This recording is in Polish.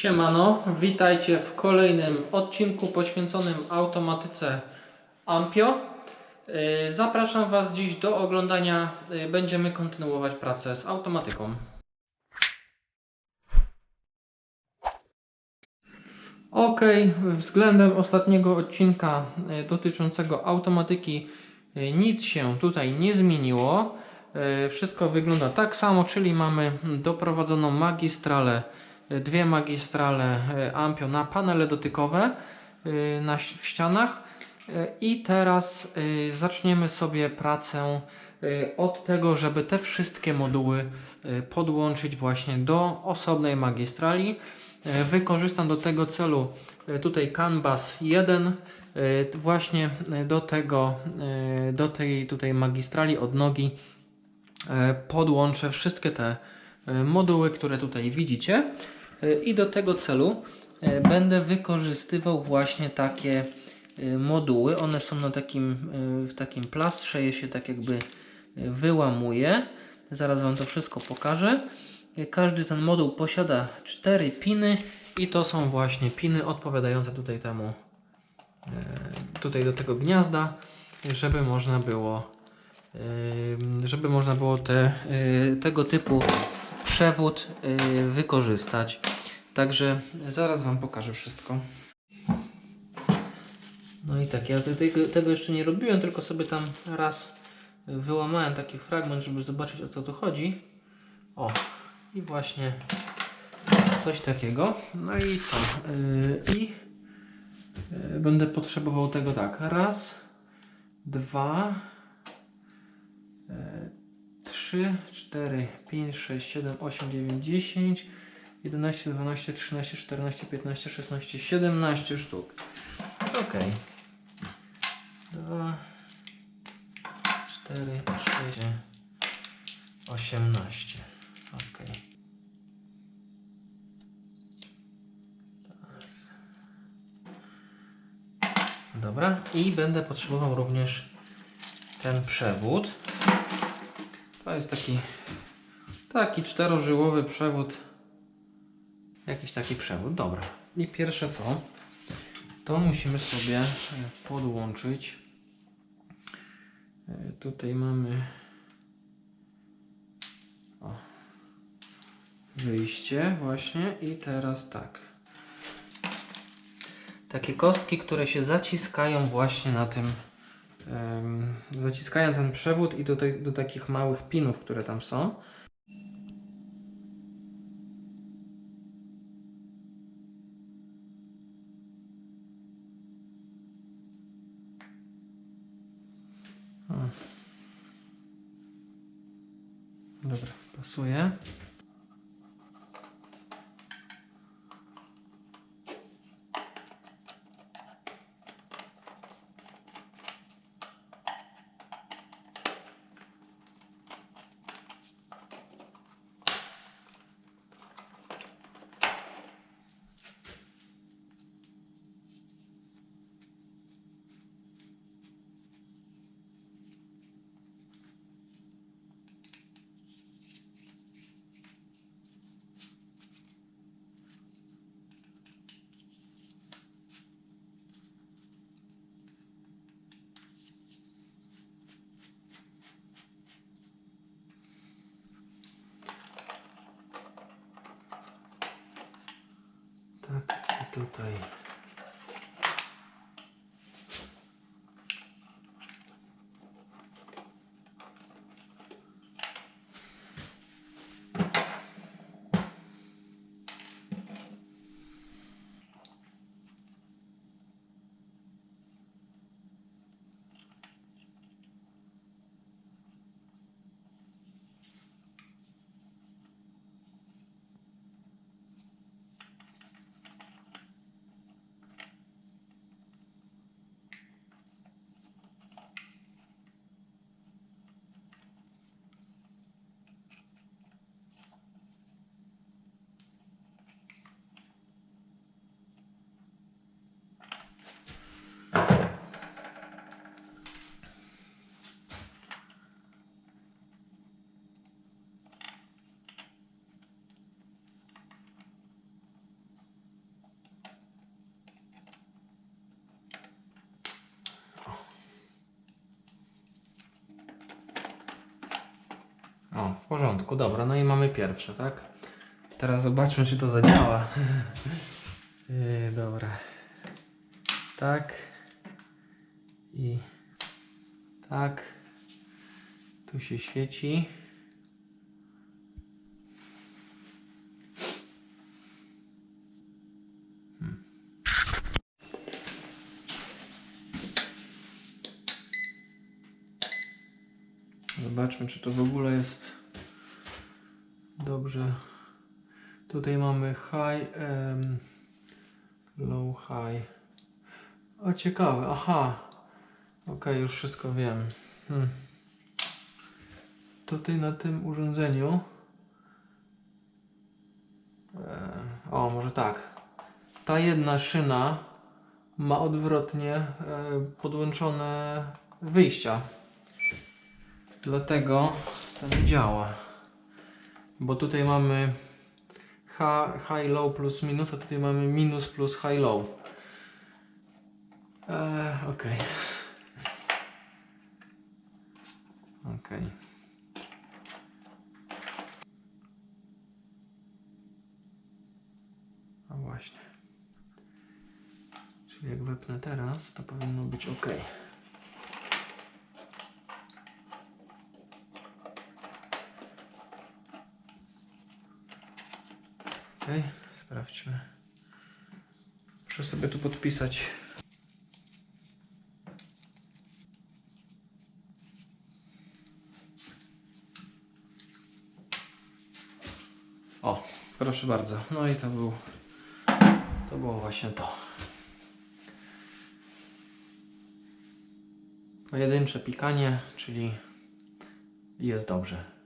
Siemano, witajcie w kolejnym odcinku poświęconym automatyce Ampio. Yy, Zapraszam Was dziś do oglądania. Yy, Będziemy kontynuować pracę z automatyką. Ok, względem ostatniego odcinka y, dotyczącego automatyki y, nic się tutaj nie zmieniło. Y, Wszystko wygląda tak samo, czyli mamy doprowadzoną magistralę, y, dwie magistrale y, Ampio na panele dotykowe y, na, w ścianach. Y, I teraz zaczniemy sobie pracę od tego, żeby te wszystkie moduły podłączyć właśnie do osobnej magistrali. E, Wykorzystam do tego celu e, tutaj CAN bus 1 e, t- właśnie e, do tego e, do tej tutaj magistrali odnogi e, podłączę wszystkie te e, moduły, które tutaj widzicie E, i do tego celu e, będę wykorzystywał właśnie takie e, moduły. One są na takim e, w takim plastrze, je się tak jakby e, wyłamuje. Zaraz Wam to wszystko pokażę. Każdy ten moduł posiada cztery piny i to są właśnie piny odpowiadające tutaj temu e, tutaj do tego gniazda, żeby można było e, żeby można było te, e, tego typu przewód e, wykorzystać. Także zaraz Wam pokażę wszystko. No i tak, ja tego, jeszcze nie robiłem, tylko sobie tam raz wyłamałem taki fragment, żeby zobaczyć o co tu chodzi. O, i właśnie coś takiego. No i co? Yy, I yy, będę potrzebował tego tak. Raz, dwa, yy, trzy, cztery, pięć, sześć, siedem, osiem, dziewięć, dziesięć, jedenaście, dwanaście, trzynaście, czternaście, piętnaście, szesnaście, siedemnaście sztuk. Ok. Dwa, cztery, sześć, osiemnaście. Ok. Teraz. Dobra, i będę potrzebował również ten przewód. To jest taki taki czterożyłowy przewód. Jakiś taki przewód. Dobra. I pierwsze co? To musimy sobie e, podłączyć. E, Tutaj mamy wyjście właśnie i teraz tak. Takie kostki, które się zaciskają właśnie na tym em, zaciskają ten przewód i do, te, do takich małych pinów, które tam są. Dobra, pasuje. Tak, i tutaj. Porządku, dobra, no i mamy pierwsze, tak? Teraz zobaczmy, czy to zadziała. Yy, dobra. Tak. I tak. Tu się świeci. Hmm. Zobaczmy, czy to w ogóle jest dobrze. Tutaj mamy high, em, low, high. O, ciekawe, aha. Okej, już wszystko wiem. Hmm. Tutaj na tym urządzeniu. E, o, może tak. Ta jedna szyna ma odwrotnie e, podłączone wyjścia. Dlatego to nie działa. Bo tutaj mamy high low plus minus, a tutaj mamy minus plus high low. Eee, okej. Okej. No właśnie. Czyli jak wepnę teraz, to powinno być ok. Ok, sprawdźmy. Muszę sobie tu podpisać. O, proszę bardzo. No i to był. To było właśnie to. Pojedyncze pikanie, czyli jest dobrze.